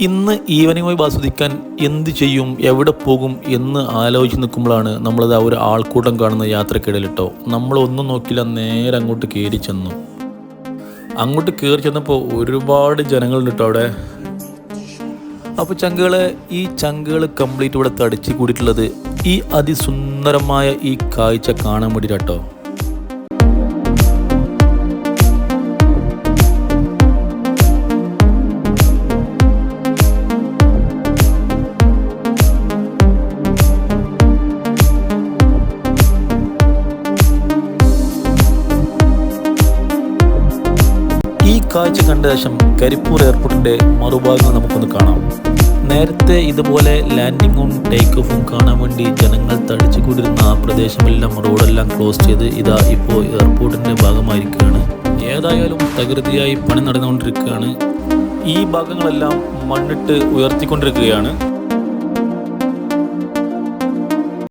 ഇന്ന് ഈവനിങ്ങുമായി ആസ്വദിക്കാൻ എന്ത് ചെയ്യും എവിടെ പോകും എന്ന് ആലോചിച്ച് നിൽക്കുമ്പോഴാണ് നമ്മളത് ആ ഒരു ആൾക്കൂട്ടം കാണുന്ന യാത്രക്കിടയിൽ കേട്ടോ നമ്മളൊന്നും നോക്കില്ല നേരെ അങ്ങോട്ട് കയറി ചെന്നു. അങ്ങോട്ട് കയറി ചെന്നപ്പോൾ ഒരുപാട് ജനങ്ങളുണ്ട് കേട്ടോ അവിടെ. അപ്പോൾ ചങ്കുകളെ ഈ ചങ്കുകൾ കംപ്ലീറ്റ് ഇവിടെ തടിച്ച് കൂടിയിട്ടുള്ളത് ഈ അതിസുന്ദരമായ ഈ കാഴ്ച കാണാൻ വേണ്ടിയിട്ടോ ഈ കാഴ്ച കണ്ട ശേഷം കരിപ്പൂർ എയർപോർട്ടിന്റെ മറുഭാഗം നമുക്കൊന്ന് കാണാം. നേരത്തെ ഇതുപോലെ ലാൻഡിങ്ങും ടേക്ക് ഓഫും കാണാൻ വേണ്ടി ജനങ്ങൾ തടിച്ചു കൂടിയിരുന്ന ആ പ്രദേശമെല്ലാം റോഡെല്ലാം ക്ലോസ് ചെയ്ത് ഇതാ ഇപ്പോൾ എയർപോർട്ടിന്റെ ഭാഗമായിരിക്കുകയാണ്. ഏതായാലും തകൃതിയായി പണി നടന്നുകൊണ്ടിരിക്കുകയാണ്. ഈ ഭാഗങ്ങളെല്ലാം മണ്ണിട്ട് ഉയർത്തിക്കൊണ്ടിരിക്കുകയാണ്.